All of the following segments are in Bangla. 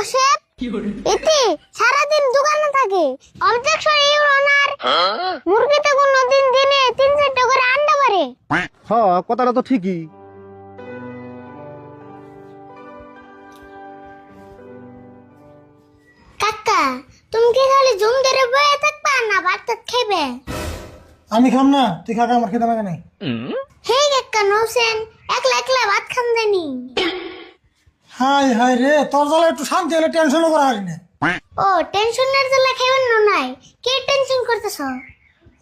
জোসেফ এতে সারাদিন দোকানে থাকে। অবজেকশন ইউর অনার মুরগিতে কোনদিন দিনে তিন চারটা করে আন্ডা পারে হ কথাটা তো ঠিকই। কাকা তুমি কি খালি জুম ধরে বয়ে থাকবা না ভাত টাত আমি খাম না তুই খাকা আমার খেতে লাগে নাই। হে কাকা নৌসেন একলা একলা ভাত খাম দেনি হাই হাই রে তোর জ্বালা একটু শান্তি হলে টেনশনও করা হারি না। ও টেনশনের জ্বালা খাইবেন না নাই? কে টেনশন করতেছ?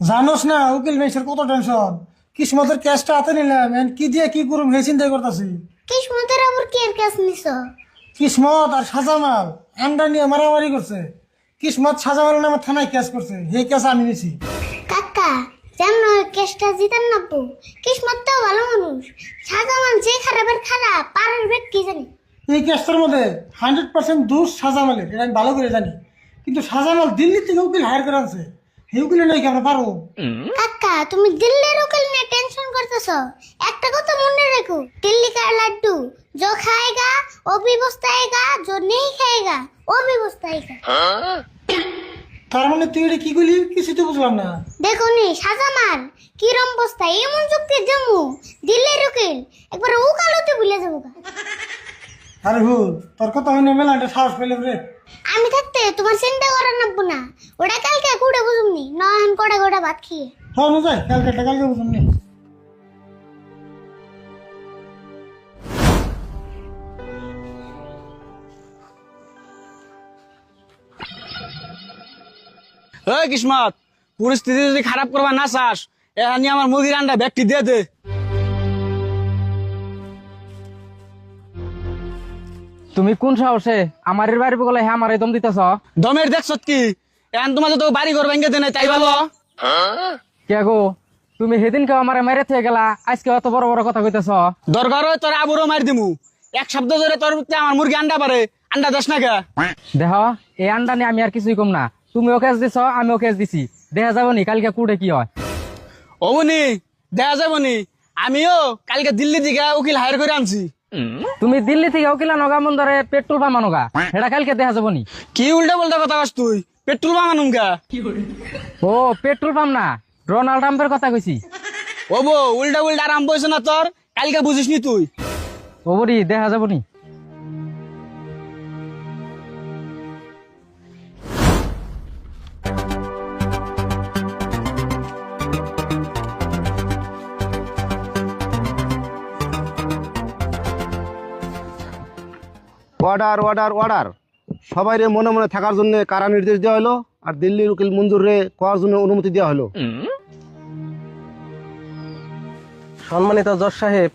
জানোস না উকিল মেসের কত টেনশন কিসমতের ক্যাশটা হাতে নিলাম এখন কি দিয়ে কি করুম হে চিন্তাই করতেছি। কিসমতের আবার কে কাজ নিছ? কিসমত আর সাজামাল আন্ডা নিয়ে মারামারি করছে। কিসমত সাজামাল নামে থানায় কেস করছে সেই কেস আমি নিছি। কাকা যেন কেসটা জিতান নাপু কিসমত তো ভালো মানুষ। সাজামান যে খারাপের খারাপ পারের বেট কি জানি। এই কেসটার মধ্যে হান্ড্রেড পার্সেন্ট দোষ সাজামালের এটা আমি ভালো করে জানি কিন্তু সাজামাল দিল্লি থেকে উকিল হায়ার করে আনছে সেই উকিলে নাই কি আমরা পারবো কাকা তুমি দিল্লির উকিল নিয়ে টেনশন করতেছ একটা কথা মনে রেখো দিল্লি का लड्डू जो खाएगा वो भी पछताएगा जो नहीं खाएगा वो भी पछताएगा তার মানে তুই এটা কি করলি কিছু তো বুঝলাম না দেখো নি সাজামান কিরম বস্তায় এমন যুক্তি জমু দিল্লির উকিল একবার উকালতে ভুলে যাবো গা। আরে ভুল তোর কথা হইনি মেলা একটা সাহস পেলাম রে। আমি থাকতে তোমার চিন্তা করার নাববো না। ওটা কালকে কুড়ে বুঝুমনি নয়ন কড়া কড়া ভাত খেয়ে। হ্যাঁ না যাই কালকে কালকে বুঝলাম নি। ওই কিসমত পরিস্থিতি যদি খারাপ করবা না চাস এখানে আমার মুরগির আন্ডা ব্যাগটি দিয়ে দে। তুমি কোন সাহসে আমার বাড়ি বলে হ্যাঁ আমার দম দিতেছ? দমের দেখছ কি এখন তোমার তো বাড়ি ঘর ভেঙে দেনে তাই ভালো। কে গো? তুমি সেদিনকে আমার মেরে থেকে গেলা আজকে অত বড় বড় কথা কইতেছ। দরকার তোর আবুরও মার দিমু। এক শব্দ ধরে তোর আমার মুরগি আন্ডা পারে। আন্ডা দেশ না কে? দেহ এই আন্ডা নিয়ে আমি আর কিছুই কম না। তুমি ওকেজ দিছ আমি ওকেজ দিছি। দেখা যাব নি কালকে কুড়ে কি হয়? অবনি দেখা যাব নি। আমিও কালকে দিল্লি থেকে উকিল হায়ার করে আনছি। তুমি দিল্লি থেকে ওকিলা নগা মন ধরে পেট্রোল পাম্প নগা সেটা কালকে দেখা যাব নি কি উল্টা পাল্টা কথা কস তুই? পেট্রোল পাম্প আনুমগা ও পেট্রোল পাম্প না ডোনাল্ড ট্রাম্পের কথা কইছি। ও বো উল্টা উল্টা আরাম বইছ না তোর? কালকে বুঝিস নি তুই? ও বড়ি দেখা যাব নি অর্ডার অর্ডার অর্ডার সবাই মনে মনে থাকার জন্য কারা নির্দেশ দেওয়া হলো? আর দিল্লির উকিল মঞ্জুর রে করার জন্য অনুমতি দেওয়া হলো? সম্মানিত জজ সাহেব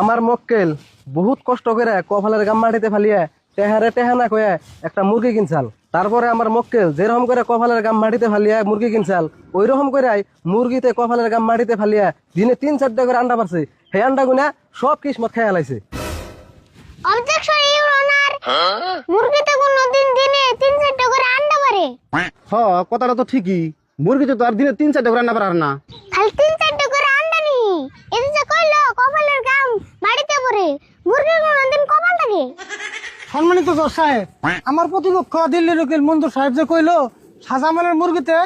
আমার মক্কেল বহুত কষ্ট করে কপালের গাম মাটিতে ফালিয়ে টেহারে টেহানা কয়ে একটা মুরগি কিনছাল। তারপরে আমার মক্কেল যেরকম করে কপালের গাম মাটিতে ফালিয়ে মুরগি কিনছাল ওই রকম করে মুরগিতে কপালের গাম মাটিতে ফালিয়ে দিনে তিন চারটা করে আন্ডা পারছে। সেই আন্ডা গুনা সব কিসমত খেয়ে লাইছে অবজেকশন ইউর অনার কোনদিন দিনে তিন চারটা করে আন্ডা পারে। হ কথাটা তো ঠিকই। মুরগিতে তো আর দিনে তিন চারটা করে রান্না পারার না। খালি তিন চারটা করে আন্ডা নি। এতে যে কইলো কপালের গাম বাড়িতে পড়ে। মুরগির কোনদিন কপাল থাকে সম্মানিত জজ সাহেব আমার প্রতিপক্ষ দিল্লির উকিল মঞ্জুর সাহেব যে কইলো সাজামালের মুরগিতে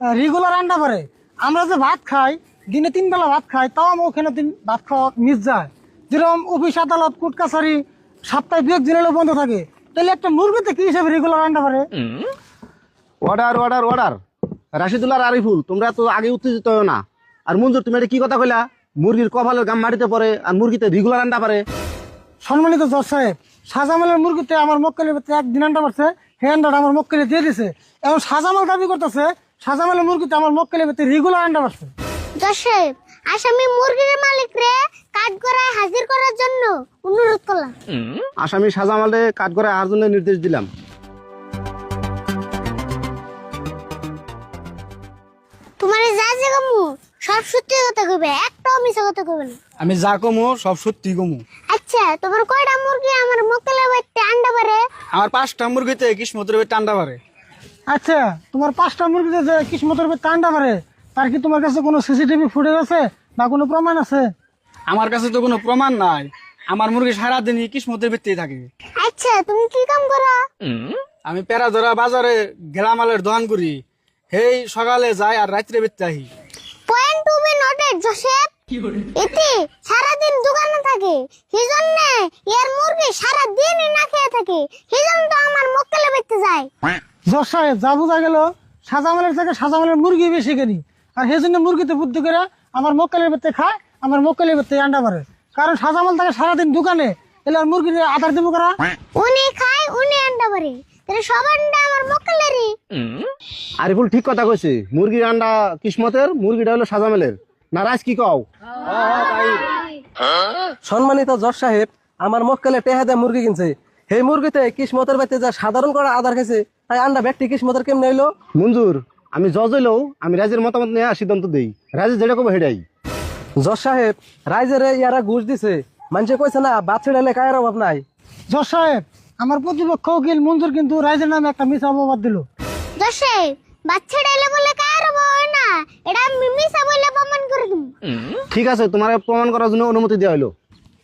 রেগুলার আন্ডা পারে। আমরা যে ভাত খাই দিনে তিন বেলা ভাত খাই তাও আমার ওখানে ভাত খাওয়া মিস যায়। যেরকম অফিস আদালত কোর্ট কাছারি সপ্তাহে দু একদিন হলেও বন্ধ থাকে। তাহলে একটা মুরগিতে কি হিসাবে রেগুলার আন্ডা পারে order order order Rashidullah Ariful তোমরা তো আগে উত্তেজিত হও না। আর মঞ্জুর তুমি এটা কি কথা কইলা? মুরগির কপালের গাম মাটিতে পড়ে আর মুরগিতে রেগুলার আন্ডা পারে সম্মানিত জজ সাহেব সাজামালের মুরগিতে আমার মক্কেলের ভিতরে একদিন আন্ডা পারছে সেই আন্ডাটা আমার মক্কেলে দিয়ে দিছে। এবং সাজামাল দাবি করতেছে সাজামালের মুরগিতে আমার মক্কেলের ভিতরে রেগুলার আন্ডা পারছে জশেব আসামি মুরগির মালিক রে কাঠ হাজির করার জন্য অনুরোধ করলাম। আসামি সাজামালে কাঠ করে আর জন্য নির্দেশ দিলাম। তোমার যা যে কামু সব সত্যি কথা কইবে একটাও মিছা কথা কইবে না। আমি যা কমু সব সত্যি কমু। আচ্ছা তোমার কয়টা মুরগি আমার মক্কেলের বাড়িতে আন্ডা পারে আমার পাঁচটা মুরগিতে কিসমতের বেটে আন্ডা পারে আচ্ছা তোমার পাঁচটা মুরগিতে কিসমতের ভিতরে আন্ডা পারে তার কি তোমার কাছে কোনো সিসিটিভি ফুটেজ আছে? বা কোনো প্রমাণ আছে? আমার কাছে তো কোনো প্রমাণ নাই। আমার মুরগি সারাদিনই কিসমতের ভিত্তিতে থাকে। আচ্ছা তুমি কি কাম করো? আমি পেরা ধরা বাজারে গেলামালের দোকান করি। হেই সকালে যাই আর রাত্রে বেচতে আহি। Point to be noted Joseph. এতে সারাদিন দোকানে থাকে। সেজন্য এর মুরগি সারাদিন না খেয়ে থাকে। সেজন্য তো আমার মক্কেলে বেচতে যায়। সাহেব যা বোঝা গেল সাজামালের থেকে সাজামালের মুরগি বেশি কিনি। আর সেই জন্য মুরগিতে বুদ্ধি করে আমার মক্কেলের বেতে খায় আমার মক্কেলের বেতে আন্ডা পারে কারণ সাজামাল থাকে সারাদিন দোকানে এলে আর মুরগির আধার দেবো করা? উনি খায় উনি আন্ডা পারে তাহলে সব আন্ডা আমার মক্কেলেরই। আরিফুল ঠিক কথা কইছে। মুরগির আন্ডা কিসমতের মুরগিটা হলো সাজামেলের না রাজ কি কও? সম্মানিত জজ সাহেব আমার মক্কেলে টেহা দিয়ে মুরগি কিনছে। সেই মুরগিতে কিসমতের বাড়িতে যা সাধারণ করা আধার খাইছে তাই আন্ডা ব্যক্তি কিসমতের কেমনে হইল? মঞ্জুর আমি জজ হইলেও আমি রাজের মতামত নিয়ে সিদ্ধান্ত দেই। রাজে যেটা কবে হেডাই জজ সাহেব রাইজেরে ইয়ারা ঘুষ দিছে। মানুষে কইছে না বাদ ছেড়ে কায়ের অভাব নাই। জজ সাহেব আমার প্রতিপক্ষ উকিল মঞ্জুর কিন্তু রাইজের নামে একটা মিস অপবাদ দিল। জোসেফ বাচ্চা ডাইলে বলে না। এটা আমি মিসা বলে প্রমাণ করে দিম ঠিক আছে তোমার প্রমাণ করার জন্য অনুমতি দেওয়া হলো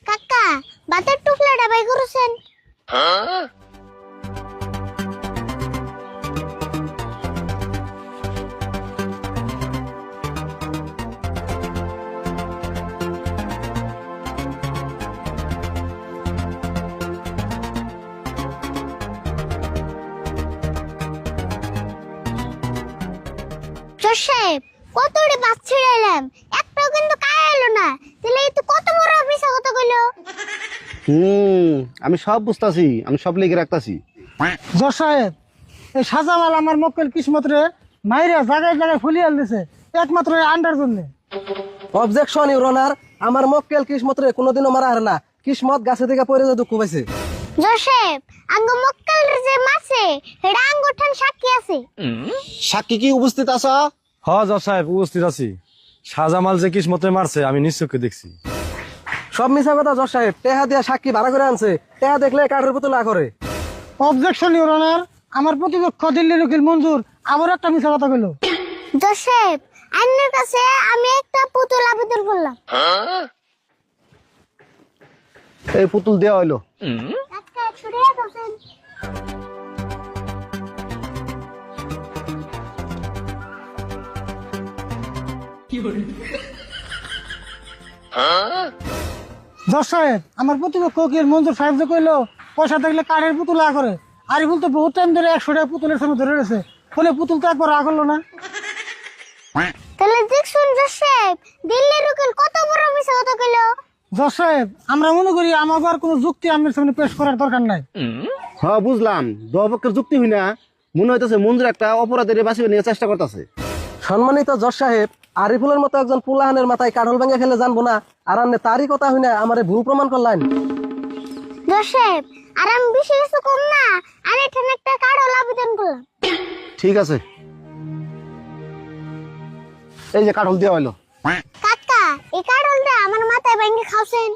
কাকা বাতের টুকলাটা বাই করেছেন। জোসেফ কতটি বাচ্চা এলাম? একটাও কিন্তু কায় এলো না। তাহলে এই তো কত বড় মিশা কথা কইলো? হুম আমি সব বুঝতাছি আমি সব লিখে রাখতাছি। জজ সাহেব এই সাজামাল আমার মক্কেল কিসমতরে মাইরা জায়গায় জায়গায় ফুলিয়াল দিছে একমাত্র আন্ডার জন্য। অবজেকশন ইউর অনার আমার মক্কেল কিসমতরে কোনোদিনও মারা হারে না। কিসমত গাছে থেকে পড়ে যে দুঃখ পাইছে। জোসেফ আঙ্গ মক্কেল যে মারছে এটা আঙ্গুঠান সাক্ষী আছে। সাক্ষী কি উপস্থিত আছো? হ জজ সাহেব উপস্থিত আছি। শাহজামাল যে কিসমতে মারছে আমি নিশ্চয়কে দেখছি। সব মিশা কথা জজ সাহেব। টেহা দিয়া সাক্ষী ভাড়া করে আনছে। টেহা দেখলে কাঠের পুতুল না করে। অবজেকশন ইউর অনার আমার প্রতিপক্ষ দিল্লির উকিল মঞ্জুর আবার একটা মিশা কথা কইলো। জোসেফ আন্নের কাছে আমি একটা পুতুল আবেদন করলাম। এই পুতুল দেওয়া হলো জজ সাহেব আমার প্রতিপক্ষ উকিল মঞ্জুর সাহেব যে কইলো? পয়সা থাকলে কাঠের পুতুল আ করে। আরিফুল তো বহুত টাইম ধরে একশো টাকা পুতুলের সামনে ধরে রয়েছে। ফলে পুতুল তো একবার আ করল না। তাহলে দেখছুন জোসেফ দিল্লির উকিল কত বড় মিশা কথা কইলো? জজ সাহেব আমরা মনে করি কোনো যুক্তি আপনার সামনে পেশ করার দরকার নাই। হ্যাঁ বুঝলাম। দপক্ষের যুক্তি হই না। মনে হইতেছে মঞ্জুর একটা অপরাধের বাঁচিয়ে নিয়ে চেষ্টা করতেছে। সম্মানিত জজ সাহেব আরিফুলের মতো একজন পুলাহানের মাথায় কাঠল ভেঙে ফেলে জানব না। আর আপনি তারই কথা হই না আমার ভুল প্রমাণ করলেন। জোসেফ আর আমি বেশি কিছু কম না। আর এখানে একটা কার্ড আবেদন করলাম। ঠিক আছে। এই যে কাঠল দেওয়া হলো কাকা এই কার্ডটা আমার মাথায় ভেঙে খাওছেন।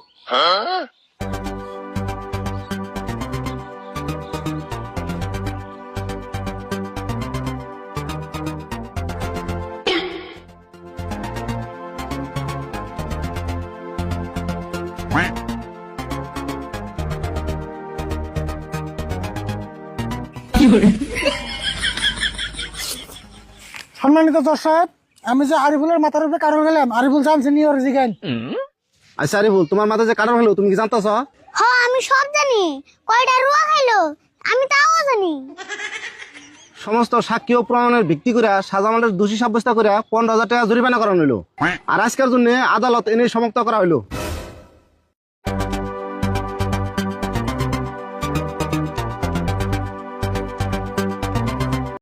সম্মানিত জজ সাহেব আমি যে আরিফুলের মাথার উপরে কারও গেলাম আরিফুল জানছে নিয়ে ওর আচ্ছা আরিফুল তোমার মাথায় যে কাঠল হলো তুমি কি জানতাছ? হ আমি সব জানি। কয়টা রুয়া খাইলো আমি তাও জানি। সমস্ত সাক্ষী ও প্রমাণের ভিত্তি করে সাজামালের দোষী সাব্যস্ত করে পনেরো হাজার টাকা জরিমানা করানো হইল। আর আজকের জন্য আদালত এনে সমাপ্ত করা হইল।